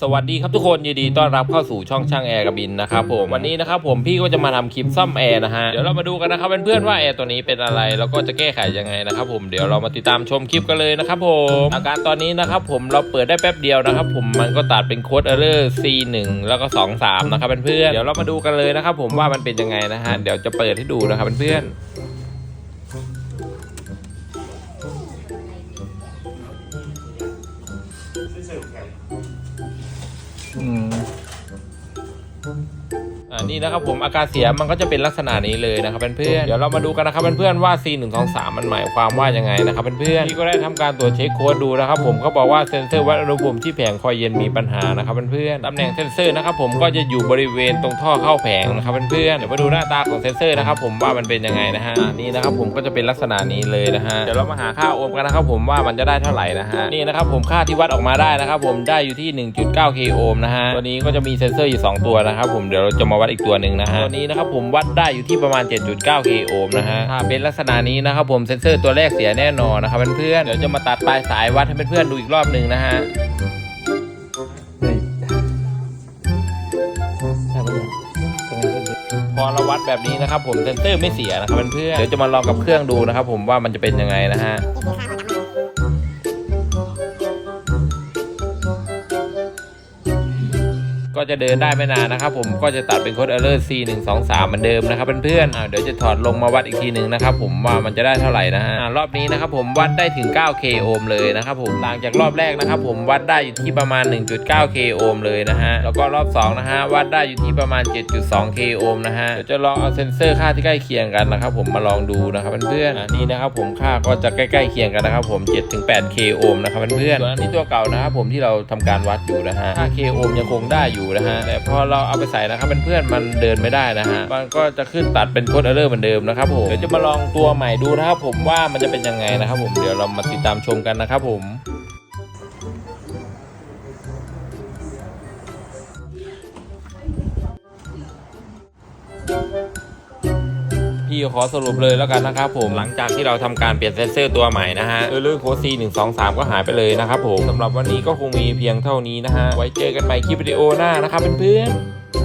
สวัสดีครับทุกคนยินดีต้อนรับเข้าสู่ช่องช่างแอร์กับบินนะครับผมวันนี้นะครับผมพี่ก็จะมาทำคลิปซ่อมแอร์นะฮะเดี๋ยวเรามาดูกันนะครับเพื่อนๆว่าแอร์ตัวนี้เป็นอะไรแล้วก็จะแก้ไขยังไงนะครับผมเดี๋ยวเรามาติดตามชมคลิปกันเลยนะครับผมอาการตอนนี้นะครับผมเราเปิดได้แป๊บเดียวนะครับผมมันก็ตัดเป็นโค้ดเออร์ C1 แล้วก็ 23 นะครับเพื่อนๆเดี๋ยวเรามาดูกันเลยนะครับผมว่ามันเป็นยังไงนะฮะเดี๋ยวจะเปิดให้ดูนะครับเพื่อนๆ อืม อ่านี่นะครับผมอาการเสียมันก็จะเป็นลักษณะนี้เลยนะครับเพื่อนๆเดี๋ยวเรามาดูกันนะครับเพื่อนๆว่า C 1 2 3มันหมายความว่ายังไงนะครับเพื่อนๆพี่ก็ได้ทำการตรวจเช็คโค้ดดูนะครับผมก็บอกว่าเซ็นเซอร์วัดอุณหภูมิที่แผงคอยเย็นมีปัญหานะครับเพื่อนๆตำแหน่งเซ็นเซอร์นะครับผมก็จะอยู่บริเวณตรงท่อเข้าแผงนะครับเพื่อนๆเดี๋ยวมาดูหน้าตาของเซ็นเซอร์นะครับผมว่ามันเป็นยังไงนะฮะนี่นะครับผมก็จะเป็นลักษณะนี้เลยนะฮะเดี๋ยวเรามาหาค่าโอห์มกันนะครับผมว่ามันจะได้เท่าไหร่นะฮะนี่นะครับผมค่าที่วัดออกมาได้นะครับผมได้อยู่ที่ 1.9 k โอห์มนะฮะตัวนี้ก็จะมีเซ็นเซอร์อยู่สองตัวนะครับผมเดี๋ยวเราจะมาวัดอีกตัวหนึ่งนะฮะตัวนี้นะครับผมวัดได้อยู่ที่ประมาณ 7.9 k โอห์มนะฮะถ้าเป็นลักษณะนี้นะครับผมเซ็นเซอร์ตัวแรกเสียแน่นอนนะครับเพื่อนๆเดี๋ยวจะมาตัดปลายสายวัดให้เพื่อนๆดูอีกรอบหนึ่งนะฮะเฮ้ยใช่ปะเนี่ยตรงนี้เป็นพอเราวัดแบบนี้นะครับผมเซนเซอร์ไม่เสียนะครับเพื่อนๆเดี๋ยวจะมาลองกับเครื่องดูนะครับผมว่ามันจะเป็นยังไงนะฮะ ก็จะเดินได้ไม่นานนะครับผมก็จะตัดเป็นโค้ดเออร์ C 1 2 3เหมือนเดิมนะครับเพื่อนๆเดี๋ยวจะถอดลงมาวัดอีกทีหนึ่งนะครับผมว่ามันจะได้เท่าไหร่นะฮะรอบนี้นะครับผมวัดได้ถึง 9K โอห์มเลยนะครับผมหลังจากรอบแรกนะครับผมวัดได้อยู่ที่ประมาณ 1.9K โอห์มเลยนะฮะแล้วก็รอบสองนะฮะวัดได้อยู่ที่ประมาณ 7.2K โอห์มนะฮะเดี๋ยวจะลองเอาเซนเซอร์ค่าที่ใกล้เคียงกันนะครับผมมาลองดูนะครับเพื่อนๆนี่นะครับผมค่าก็จะใกล้ๆเคียงกันนะครับผม 7-8K โอห์มนะครับเพื่อนๆส่วนนี้ตัวเก่านะครับผมที่เราทำการวัดอยู่นะฮะ 5K โอห์มยังคงได้อยู่นะฮะแต่พอเราเอาไปใส่นะครับเพื่อนๆมันเดินไม่ได้นะฮะมันก็จะขึ้นตัดเป็นโคดเออร์เหมือนเดิมนะครับผมเดี๋ยวจะมาลองตัวใหม่ดูนะครับผมว่ามันจะเป็นยังไงนะครับผมเดี๋ยวเรามาติดตามชมกันนะครับผม พี่ขอสรุปเลยแล้วกันนะครับผมหลังจากที่เราทำการเปลี่ยนเซนเซอร์ตัวใหม่นะฮะเออร์โค้ด C 1 2 3ก็หายไปเลยนะครับผมสำหรับวันนี้ก็คงมีเพียงเท่านี้นะฮะไว้เจอกันใหม่คลิปวิดีโอหน้านะครับเพื่อนๆ